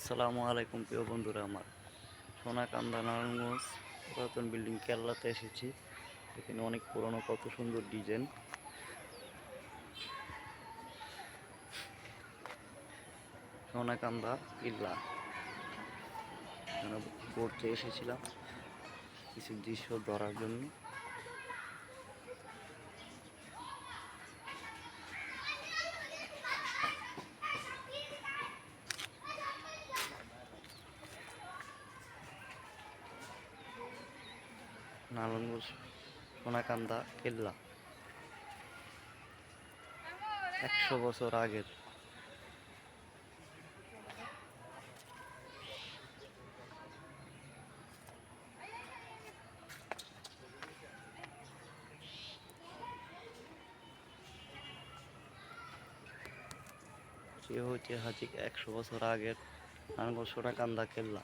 আসসালামু আলাইকুম, প্রিয় বন্ধুরা আমার। সোনাকান্দা নারায়ণগঞ্জ পুরাতন বিল্ডিং কেল্লাতে এসেছি। এখানে অনেক পুরনো, কত সুন্দর ডিজাইন। সোনাকান্দা কিল্লা এখানে পড়তে এসেছিলাম। কিছু দৃশ্য ধরার জন্য। নারায়ণগঞ্জ সোনাকান্দা কেল্লা। একশো বছর আগের। হচ্ছে হাজি একশো বছর আগের নারায়ণগঞ্জ সোনাকান্দা কেল্লা।